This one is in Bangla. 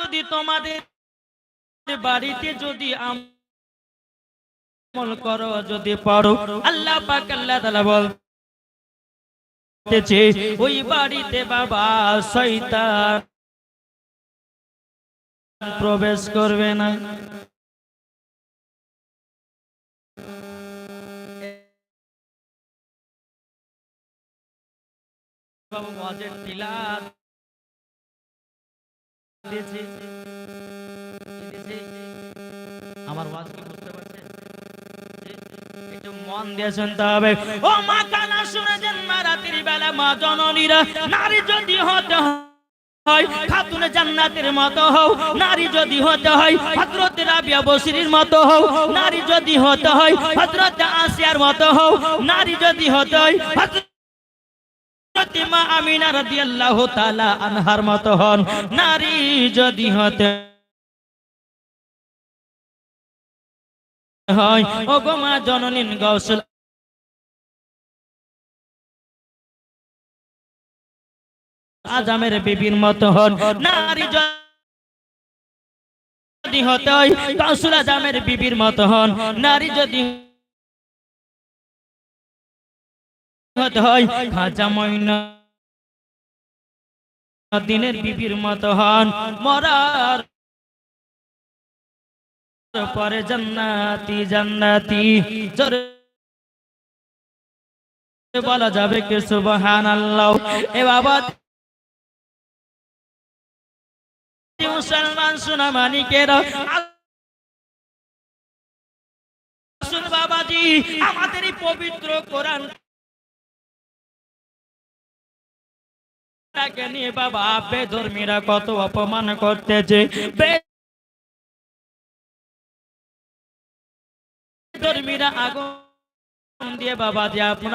যদি তোমাদের বাড়িতে যদি আমল করো, যদি পড়ো, আল্লাহ পাক আল্লাহ তাআলা বলতেছে, ওই বাড়িতে বাবা শয়তান প্রবেশ করবে না বাবা দিয়েছি। দিয়েছি। আমার একটু মন দিয়ে শুনতে হবে। ও মা কানা শুনেছেন মা, রাতের বেলা মা জননীরা, নারী যদি হতে হয়, খাতুনে জান্নাতের মতো হও। নারী যদি হতে হয়, হযরত রাবিয়া মতো হও। নারী যদি হতে হয়, হযরত আসিয়ার মতো হও। নারী যদি হতে হয় মা আমিনা রাদিয়াল্লাহু তাআলা আনহার মতো হন। নারী যদি হতে হয় ও গো মা জননীন গৌসুল আজামের বিবির মতো হন। নারী যদি হতে হয়, গৌসুল আজামের বিবির মতো হন। নারী যদি হতে হয়, খাজা ময়না দিনের বিবির মতো হন। মরার পরে জান্নাতি জান্নাতি। জোরে বলা যাবে কি, সুবহানাল্লাহ। এ বাবা মুসলমান সোনা মানিকের বাবাজি, আমাদের পবিত্র কোরআন তাকে নিয়ে বাবা বেধর্মীরা কত অপমান করতেছে। বেধর্মীরা আগুন দিয়ে বাবা যে আপনার